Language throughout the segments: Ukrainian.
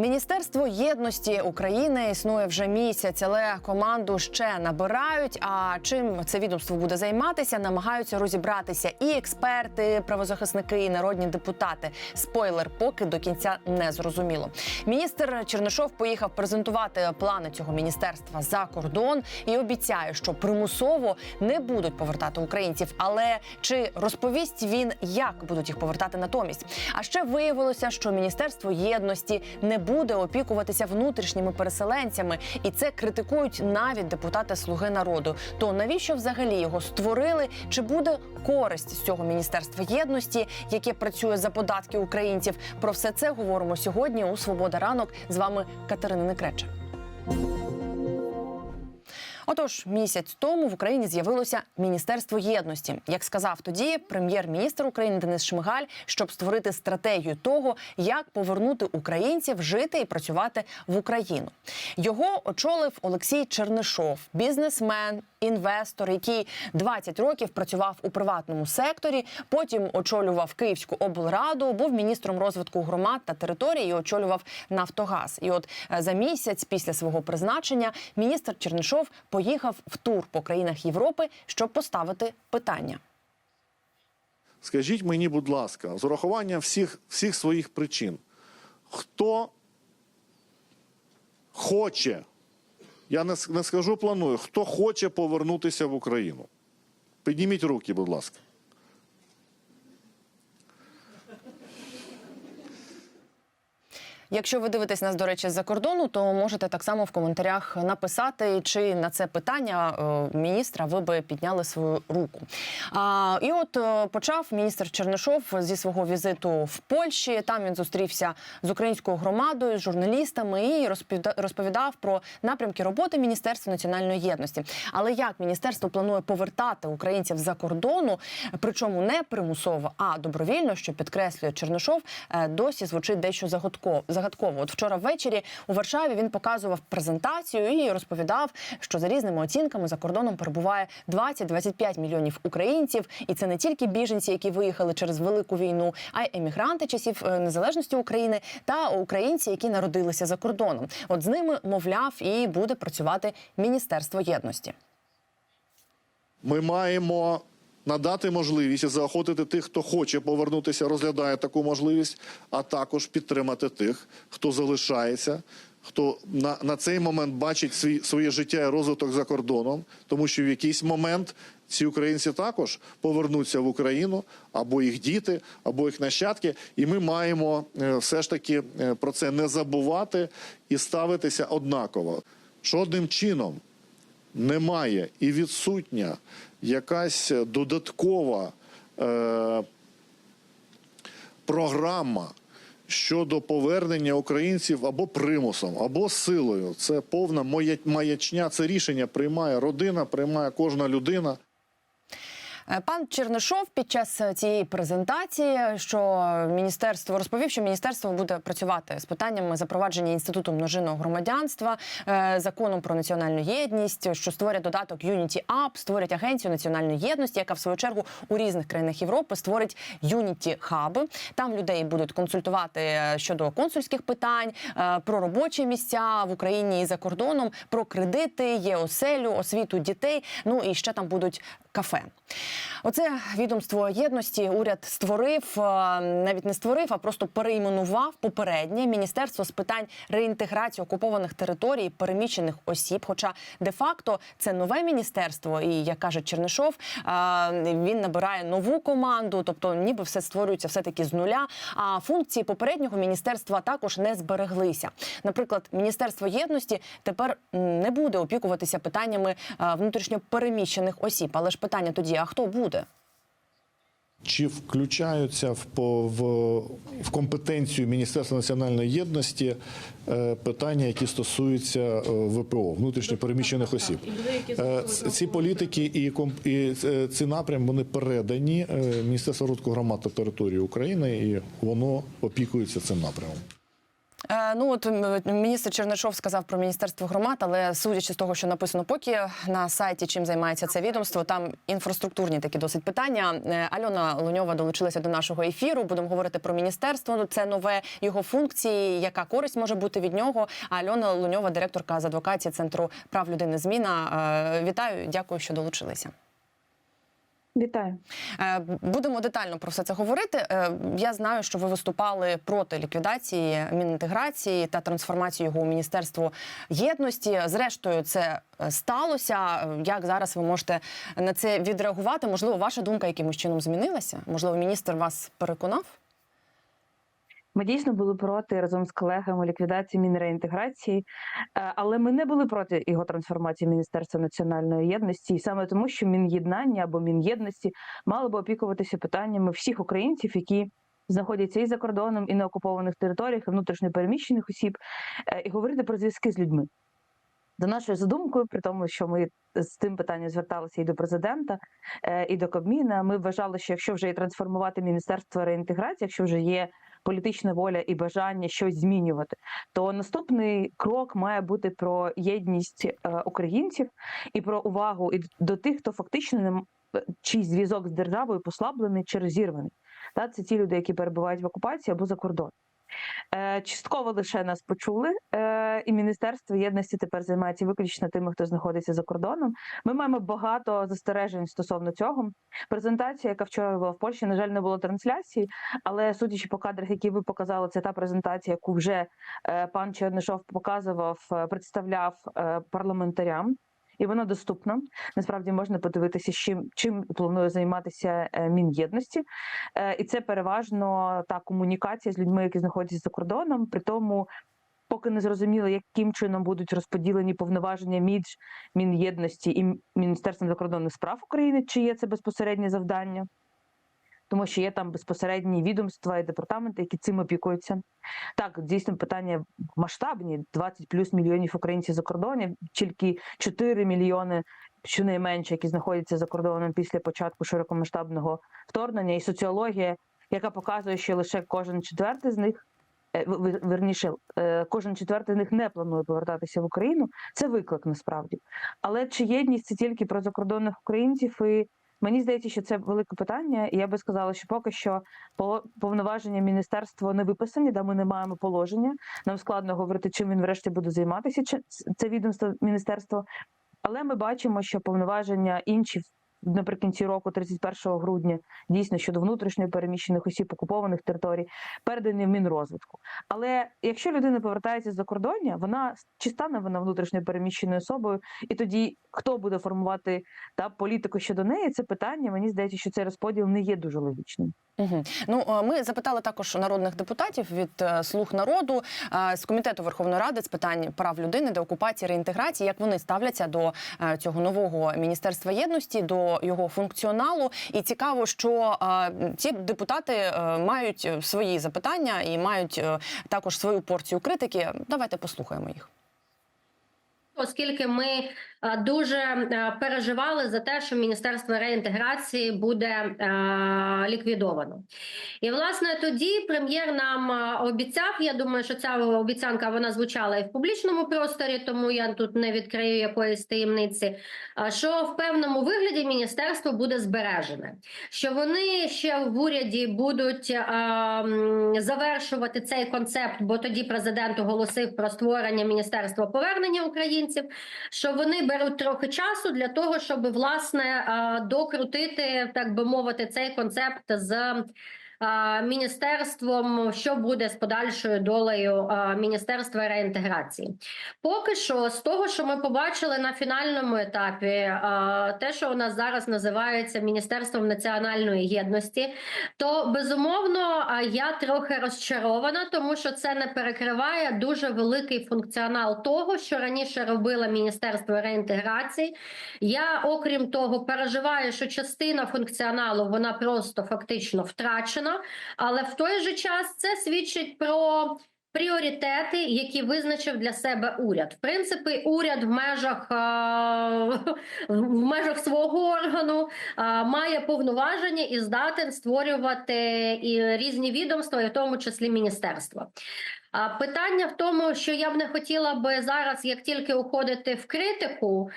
Міністерство єдності України існує вже місяць, але команду ще набирають. А чим це відомство буде займатися, намагаються розібратися і експерти, правозахисники, і народні депутати. Спойлер, поки до кінця не зрозуміло. Міністр Чернишов поїхав презентувати плани цього міністерства за кордон і обіцяє, що примусово не будуть повертати українців. Але чи розповість він, як будуть їх повертати натомість? А ще виявилося, що міністерство єдності не буде опікуватися внутрішніми переселенцями, і це критикують навіть депутати Слуги народу. То навіщо взагалі його створили? Чи буде користь з цього міністерства єдності, яке працює за податки українців? Про все це говоримо сьогодні у Свобода ранок. З вами Катерина Некреча. Отож, місяць тому в Україні з'явилося Міністерство єдності. Як сказав тоді прем'єр-міністр України Денис Шмигаль, щоб створити стратегію того, як повернути українців жити і працювати в Україну. Його очолив Олексій Чернишов, бізнесмен, інвестор, який 20 років працював у приватному секторі. Потім очолював Київську облраду, був міністром розвитку громад та територій і очолював Нафтогаз. І от е, за місяць після свого призначення міністр Чернишов поїхав в тур по країнах Європи, щоб поставити питання. Скажіть мені, будь ласка, з урахуванням всіх, всіх своїх причин, хто хоче, я не, не скажу планую, хто хоче повернутися в Україну? Підніміть руки, будь ласка. Якщо ви дивитесь нас, до речі, з-за кордону, то можете так само в коментарях написати, чи на це питання е, міністра ви би підняли свою руку. А, і от е, почав міністр Чернишов зі свого візиту в Польщі. Там він зустрівся з українською громадою, з журналістами і розповіда- розповідав про напрямки роботи Міністерства національної єдності. Але як міністерство планує повертати українців за кордону, причому не примусово, а добровільно, що підкреслює Чернишов, е, досі звучить дещо загадково. Загадково. От вчора ввечері у Варшаві він показував презентацію і розповідав, що за різними оцінками за кордоном перебуває 20-25 мільйонів українців, і це не тільки біженці, які виїхали через велику війну, а й емігранти часів е, незалежності України та українці, які народилися за кордоном. От з ними мовляв і буде працювати Міністерство єдності. Ми маємо надати можливість і заохотити тих, хто хоче повернутися, розглядає таку можливість, а також підтримати тих, хто залишається, хто на, на цей момент бачить свій, своє життя і розвиток за кордоном, тому що в якийсь момент ці українці також повернуться в Україну, або їх діти, або їх нащадки, і ми маємо е, все ж таки е, про це не забувати і ставитися однаково. Жодним чином немає і відсутня якась додаткова е, програма щодо повернення українців або примусом, або силою. Це повна маячня. Це рішення приймає родина, приймає кожна людина. Е, Пан Чернишов під час е, цієї презентації, що міністерство розповів, що міністерство буде працювати з питаннями запровадження інституту множинного громадянства, е, законом про національну єдність, що створять додаток Unity App, створять агенцію національної єдності, яка в свою чергу у різних країнах Європи створить Unity Hub. Там людей будуть консультувати е, щодо консульських питань, е, про робочі місця в Україні і за кордоном, про кредити, ЄОСЕЛю, освіту дітей. Ну і ще там будуть кафе. Оце відомство єдності уряд створив, е, навіть не створив, а просто перейменував попереднє міністерство з питань реінтеграції окупованих територій, переміщених осіб. Хоча де-факто це нове міністерство, і як каже Чернишов, е, він набирає нову команду, тобто ніби все створюється все таки з нуля. А функції попереднього міністерства також не збереглися. Наприклад, міністерство єдності тепер не буде опікуватися питаннями е, внутрішньо переміщених осіб. Але ж питання тоді: а хто буде? Чи включаються в, в, в компетенцію Міністерства національної єдності е, питання, які стосуються е, ВПО, внутрішньо переміщених осіб? Е, ці політики і, комп- і е, ці напрям вони передані е, Міністерству розвитку громад та території України, і воно опікується цим напрямом. Е, ну от міністр Чернишов сказав про міністерство громад, але судячи з того, що написано поки на сайті, чим займається це відомство, там інфраструктурні такі досить питання. Е, Альона Луньова долучилася до нашого ефіру. Будемо говорити про міністерство. Це нове його функції, яка користь може бути від нього. Альона Луньова, директорка з адвокації центру прав людини. Зміна. Е, Вітаю, дякую, що долучилися. Вітаю. Е, Будемо детально про все це говорити. Е, Я знаю, що ви виступали проти ліквідації мінінтеграції та трансформації його у міністерство єдності. Зрештою, це е, сталося. Як зараз ви можете на це відреагувати? Можливо, ваша думка якимось чином змінилася? Можливо, міністр вас переконав? Ми дійсно були проти разом з колегами ліквідації мінреінтеграції, е, але ми не були проти його трансформації Міністерства національної єдності, і саме тому, що мін'єднання або мін'єдності мало би опікуватися питаннями всіх українців, які знаходяться і за кордоном, і на окупованих територіях, і внутрішньо переміщених осіб, е, і говорити про зв'язки з людьми. За нашою задумкою, при тому, що ми з цим питанням зверталися і до президента, е, і до Кабміна, ми вважали, що якщо вже і трансформувати міністерство реінтеграції, якщо вже є політична воля і бажання щось змінювати, то наступний крок має бути про єдність е, українців і про увагу і до тих, хто фактично не е, чий зв'язок з державою послаблений чи розірваний. Та це ті люди, які перебувають в окупації або за кордоном. Е, Частково лише нас почули, е, і Міністерство єдності тепер займається виключно тими, хто знаходиться за кордоном. Ми маємо багато застережень стосовно цього. Презентація, яка вчора була в Польщі, на жаль, не було трансляції, але судячи по кадрах, які ви показали, це та презентація, яку вже е, пан Чернишов показував, представляв парламентарям. І вона доступна. Насправді можна подивитися, чим чим планує займатися е, Мін'єдності. Е, І це переважно та комунікація з людьми, які знаходяться за кордоном. При тому, поки не зрозуміло, яким чином будуть розподілені повноваження між Мін'єдності і Міністерством закордонних справ України, чи є це безпосереднє завдання. Тому що є там безпосередні відомства і департаменти, які цим опікуються. Так, дійсно, питання масштабні: 20 плюс мільйонів українців за кордоном, тільки 4 мільйони, щонайменше, які знаходяться за кордоном після початку широкомасштабного вторгнення, і соціологія, яка показує, що лише кожен четвертий з них. е, Верніше, е, кожен четвертий з них не планує повертатися в Україну. Це виклик насправді. Але чи єдність це тільки про закордонних українців? І мені здається, що це велике питання. І я би сказала, що поки що повноваження міністерства не виписані, да ми не маємо положення. Нам складно говорити, чим він врешті буде займатися. чи це відомство міністерства, Але ми бачимо, що повноваження інші наприкінці року, 31 грудня, дійсно щодо внутрішньо переміщених осіб окупованих територій, передані в Мінрозвитку. Але якщо людина повертається з-за кордоння, вона чи стане вона внутрішньо переміщеною особою, і тоді хто буде формувати та політику щодо неї, це питання. Мені здається, що цей розподіл не є дуже логічним. Угу. Ну е, ми запитали також народних депутатів від е, слуг народу е, з комітету Верховної Ради з питань прав людини, деокупації, реінтеграції, як вони ставляться до цього нового міністерства єдності, до його функціоналу. І цікаво, що ці депутати мають свої запитання і мають також свою порцію критики. Давайте послухаємо їх. Оскільки ми дуже е, переживали за те, що міністерство реінтеграції буде е, ліквідовано, і власне тоді прем'єр нам е, обіцяв. Я думаю, що ця обіцянка вона звучала і в публічному просторі, тому я тут не відкрию якоїсь таємниці. е, Що в певному вигляді міністерство буде збережене, що вони ще в уряді будуть е, завершувати цей концепт, бо тоді президент оголосив про створення міністерства повернення українців. Що вони беруть трохи часу для того, щоб власне докрутити, так би мовити, цей концепт з. Е, Міністерством, що буде з подальшою долею е, міністерства реінтеграції, поки що з того, що ми побачили на фінальному етапі, е, те, що у нас зараз називається Міністерством національної єдності, то безумовно я трохи розчарована, тому що це не перекриває дуже великий функціонал того, що раніше робило Міністерство реінтеграції. Я, окрім того, переживаю, що частина функціоналу вона просто фактично втрачена, але в той же час це свідчить про. Пріоритети, які визначив для себе уряд, в принципі, уряд в межах е, в межах свого органу е, має повноваження і здатен створювати і різні відомства, і в тому числі міністерства. Питання в тому, що я б не хотіла би зараз, як тільки уходити в критику,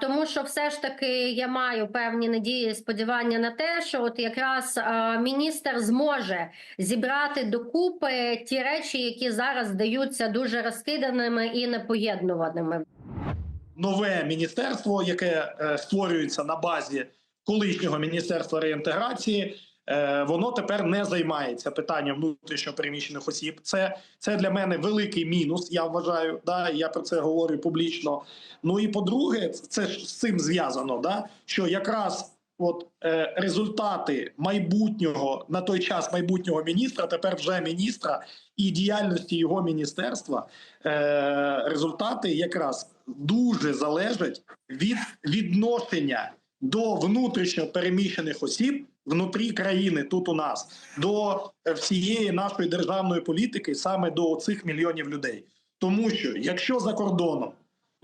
тому що все ж таки я маю певні надії сподівання на те, що от якраз міністр зможе зібрати докупи ті речі, які зараз здаються дуже розкиданими і непоєднуваними. нове міністерство, яке е, створюється на базі колишнього міністерства реінтеграції. Е, Воно тепер не займається питанням внутрішньо переміщених осіб. Це, це для мене великий мінус. Я вважаю. Да, я про це говорю публічно. Ну і по-друге, це ж з цим зв'язано. Да, що якраз от е, результати майбутнього на той час майбутнього міністра, тепер вже міністра, і діяльності його міністерства, е, результати якраз дуже залежать від відношення до внутрішньо переміщених осіб внутрі країни тут у нас, до всієї нашої державної політики, саме до цих мільйонів людей. Тому що якщо за кордоном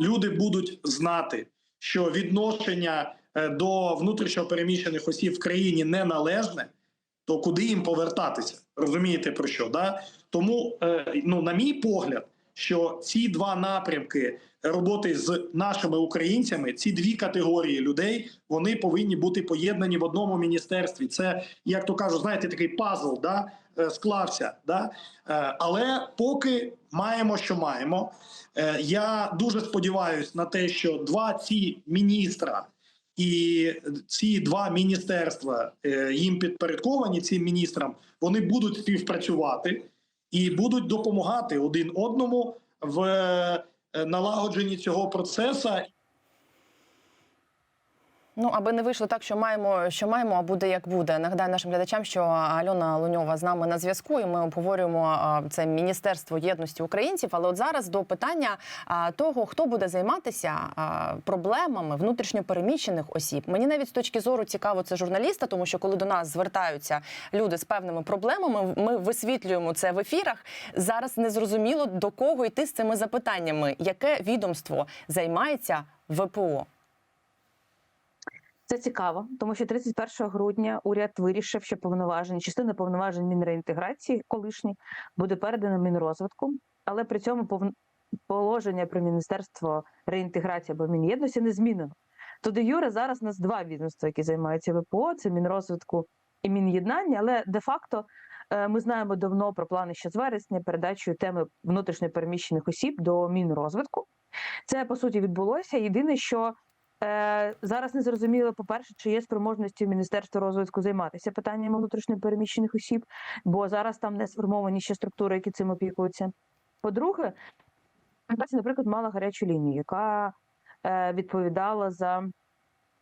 люди будуть знати, що відношення е, до внутрішньо переміщених осіб в країні неналежне, то куди їм повертатися? Розумієте про що? Да? Тому, е, ну, на мій погляд, що ці два напрямки роботи з нашими українцями, ці дві категорії людей, вони повинні бути поєднані в одному міністерстві. Це, як то кажуть, знаєте, такий пазл да, е, склався. Да? Е, Але поки маємо, що маємо. Е, Я дуже сподіваюся на те, що два ці міністра. І ці два міністерства їм підпорядковані цим міністрам, вони будуть співпрацювати і будуть допомагати один одному в е, налагодженні цього процесу. Ну, аби не вийшло так, що маємо, що маємо, а буде як буде. Нагадаю нашим глядачам, що Альона Луньова з нами на зв'язку, і ми обговорюємо це Міністерство єдності українців. Але от зараз до питання того, хто буде займатися проблемами внутрішньопереміщених осіб. Мені навіть з точки зору цікаво це журналіста, тому що коли до нас звертаються люди з певними проблемами, ми висвітлюємо це в ефірах. Зараз не зрозуміло до кого йти з цими запитаннями, яке відомство займається ВПО. Це цікаво, тому що 31 грудня уряд вирішив, що повноваження, частина повноважень Мінреінтеграції, колишні, буде передано Мінрозвитку, але при цьому положення про Міністерство реінтеграції або Мін'єдності не змінено. То де Юре зараз у нас два відомства, які займаються ВПО: це Мінрозвитку і Мін'єднання, але де-факто е, ми знаємо давно про плани ще з вересня передачою теми внутрішньопереміщених осіб до Мінрозвитку. Це по суті відбулося. Єдине, що зараз не зрозуміло, по-перше, чи є спроможності Міністерства розвитку займатися питаннями внутрішньопереміщених осіб, бо зараз там не сформовані ще структури, які цим опікуються. По-друге, наприклад, мала гарячу лінію, яка е, відповідала за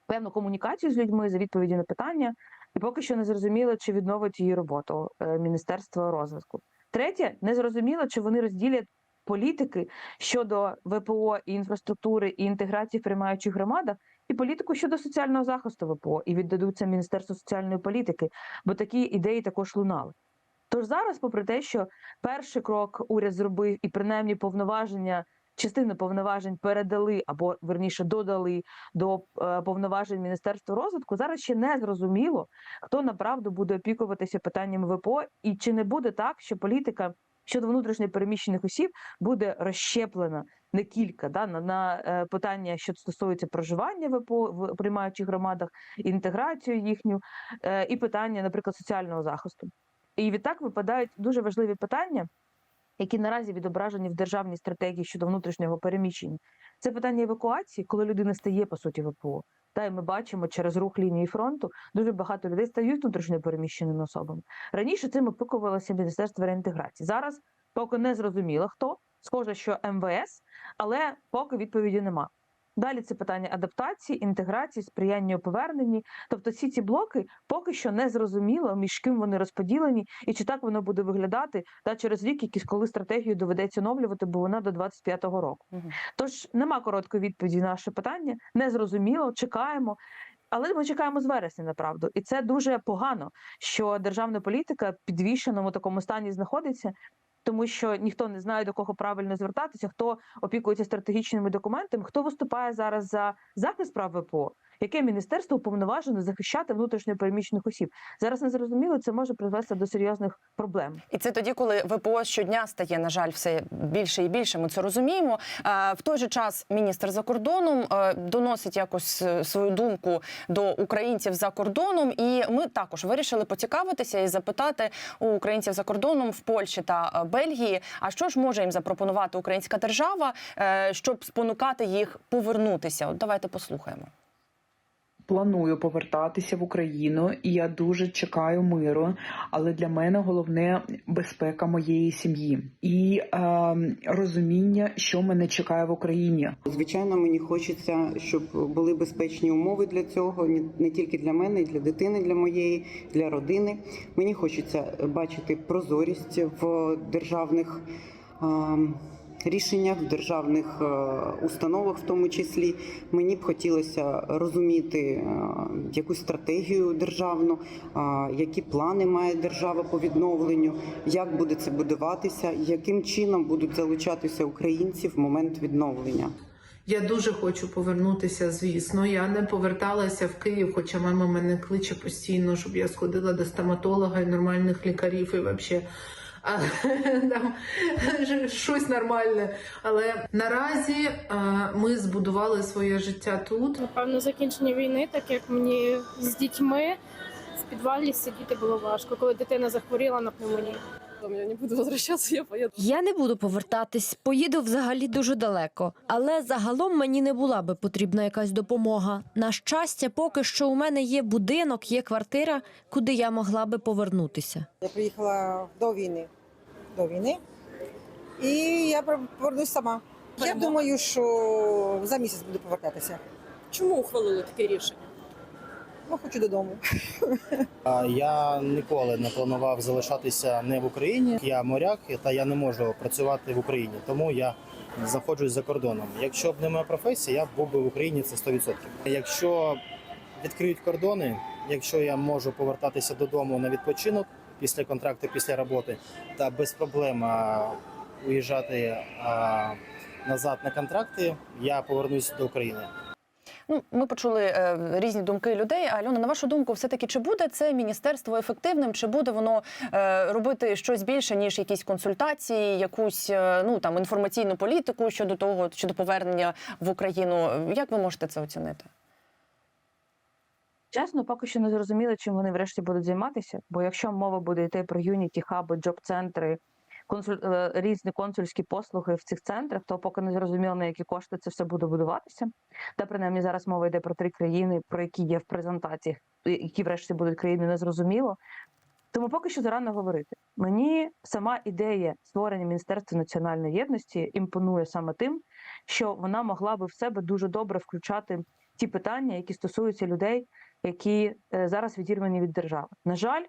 певну комунікацію з людьми, за відповіді на питання, і поки що не зрозуміло, чи відновить її роботу е, Міністерство розвитку. Третє, не зрозуміло, чи вони розділять політики щодо ВПО і інфраструктури і інтеграції в приймаючих громадах, і політику щодо соціального захисту ВПО і віддадуться Міністерству соціальної політики, бо такі ідеї також лунали. Тож зараз, попри те, що перший крок уряд зробив і принаймні повноваження. Частину повноважень передали або верніше додали до е, повноважень Міністерства розвитку. Зараз ще не зрозуміло, хто направду буде опікуватися питаннями ВПО, і чи не буде так, що політика щодо внутрішньо переміщених осіб буде розщеплена не кілька да на, на е, питання, що стосується проживання ВПО в приймаючих громадах, інтеграцію їхню, е, і питання, наприклад, соціального захисту. І відтак випадають дуже важливі питання, які наразі відображені в державній стратегії щодо внутрішнього переміщення. Це питання евакуації, коли людина стає по суті ВПО. Та й ми бачимо через рух лінії фронту дуже багато людей стають внутрішньо переміщеними особами. Раніше цим опікувалося Міністерство реінтеграції. Зараз поки не зрозуміло хто. Схоже, що МВС, але поки відповіді нема. Далі це питання адаптації, інтеграції, сприяння у поверненні. Тобто, всі ці блоки поки що не зрозуміло, між ким вони розподілені, і чи так воно буде виглядати та через рік, якісь коли стратегію доведеться оновлювати, бо вона до 25-го року. Мгм. Тож нема короткої відповіді на наше питання, не зрозуміло, чекаємо. Але ми чекаємо з вересня, направду, і це дуже погано, що державна політика в підвішеному такому стані знаходиться, тому що ніхто не знає до кого правильно звертатися, хто опікується стратегічними документами, хто виступає зараз за захист прав ВПО. Яке міністерство уповноважено захищати внутрішньопереміщених осіб. Зараз не зрозуміло, це може призвести до серйозних проблем. І це тоді, коли ВПО щодня стає, на жаль, все більше і більше. Ми це розуміємо. В той же час міністр за кордоном доносить якось е, свою думку до українців за кордоном. І ми також вирішили поцікавитися і запитати у українців за кордоном в Польщі та е, Бельгії. А що ж може їм запропонувати українська держава, е, щоб спонукати їх повернутися? От давайте послухаємо. Планую повертатися в Україну, і я дуже чекаю миру. Але для мене головне безпека моєї сім'ї і е, розуміння, що мене чекає в Україні. Звичайно, мені хочеться, щоб були безпечні умови для цього, не тільки для мене, і для дитини, для моєї, для родини. Мені хочеться бачити прозорість в державних. ем, Рішеннях в державних е, установах, в тому числі, мені б хотілося розуміти е, якусь стратегію державну, е, які плани має держава по відновленню, як буде це будуватися, яким чином будуть залучатися українці в момент відновлення. Я дуже хочу повернутися, звісно. Я не поверталася в Київ, хоча мама мене кличе постійно, щоб я сходила до стоматолога і нормальних лікарів і взагалі. А, там щось нормальне. Але наразі а, ми збудували своє життя тут. Напевно, закінчення війни, так як мені з дітьми в підвалі сидіти було важко, коли дитина захворіла на пневмонію. Я не буду возвращаться, я поеду. Я не буду повертатись, поїду взагалі дуже далеко. Але загалом мені не була би потрібна якась допомога. На щастя, поки що у мене є будинок, є квартира, куди я могла би повернутися. Я приїхала до війни. До війни. І я повернусь сама. Я думаю, що за місяць буду повертатися. Чому ухвалили таке рішення? Ну, хочу додому. Я ніколи не планував залишатися не в Україні. Я моряк, та я не можу працювати в Україні, тому я знаходжусь за кордоном. Якщо б не моя професія, я був би в Україні це 100%. Якщо відкриють кордони, якщо я можу повертатися додому на відпочинок після контракту, після роботи, та без проблем уїжджати назад на контракти, я повернусь до України. Ну, ми почули е, різні думки людей. Альона, на вашу думку, все таки чи буде це міністерство ефективним? Чи буде воно е, робити щось більше ніж якісь консультації, якусь е, ну там інформаційну політику щодо того, щодо повернення в Україну? Як ви можете це оцінити? Чесно, поки що не зрозуміло, чим вони врешті будуть займатися. Бо якщо мова буде йти про юніті, хаби, джоб-центри, консуль... е, різні консульські послуги в цих центрах, то поки не зрозуміло, на які кошти це все буде будуватися. Та принаймні зараз мова йде про три країни, про які є в презентаціях, які врешті будуть країни, не зрозуміло. Тому поки що зарано говорити. Мені сама ідея створення Міністерства національної єдності імпонує саме тим, що вона могла би в себе дуже добре включати ті питання, які стосуються людей, які е, зараз відірвані від держави. На жаль,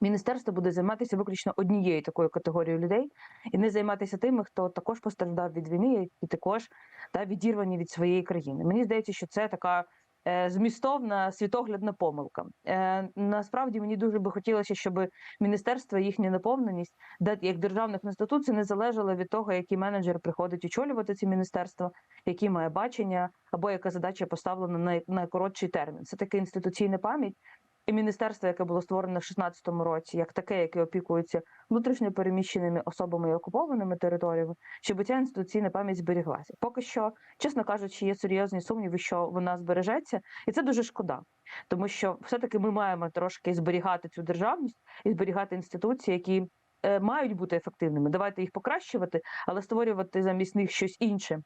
міністерство буде займатися виключно однією такою категорією людей, і не займатися тими, хто також постраждав від війни, і також та відірвані від своєї країни. Мені здається, що це така. е, Змістовна світоглядна помилка. Е, насправді мені дуже би хотілося, щоб міністерство, їхня наповненість, як державних інституцій, не залежала від того, який менеджер приходить очолювати ці міністерства, які має бачення, або яка задача поставлена на найкоротший термін. Це таке інституційна пам'ять. І міністерство, яке було створено в 16-му році, як таке, яке опікується внутрішньо переміщеними особами і окупованими територіями, щоб ця інституційна пам'ять зберіглася. Поки що, чесно кажучи, є серйозні сумніви, що вона збережеться, і це дуже шкода, тому що все-таки ми маємо трошки зберігати цю державність і зберігати інституції, які е, мають бути ефективними. Давайте їх покращувати, але створювати замість них щось інше.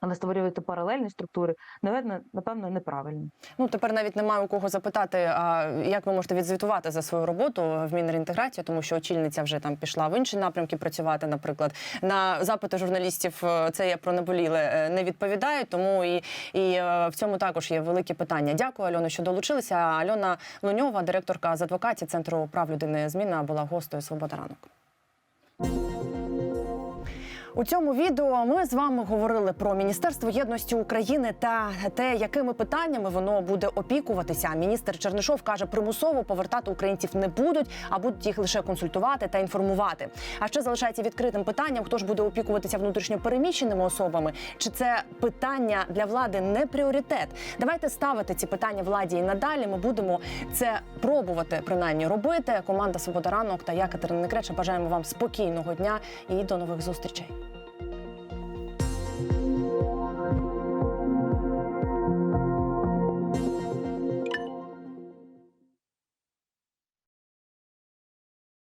Але створювати паралельні структури, напевно, напевно, неправильно. Ну тепер навіть немає у кого запитати, а як ви можете відзвітувати за свою роботу в Мінреінтеграції, тому що очільниця вже там пішла в інші напрямки працювати. Наприклад, на запити журналістів е, це я про наболіле е, не відповідає. Тому і, і е, в цьому також є великі питання. Дякую, Альоно, що долучилися. Альона Луньова, директорка з адвокатів Центру прав людини Зміна, була гостею Свобода ранок. У цьому відео ми з вами говорили про Міністерство єдності України та те, якими питаннями воно буде опікуватися. Міністр Чернишов каже, примусово повертати українців не будуть, а будуть їх лише консультувати та інформувати. А ще залишається відкритим питанням, хто ж буде опікуватися внутрішньо переміщеними особами. Чи це питання для влади не пріоритет? Давайте ставити ці питання владі і надалі. Ми будемо це пробувати принаймні робити. Команда Свобода ранок та я Катерина Некреча бажаємо вам спокійного дня і до нових зустрічей.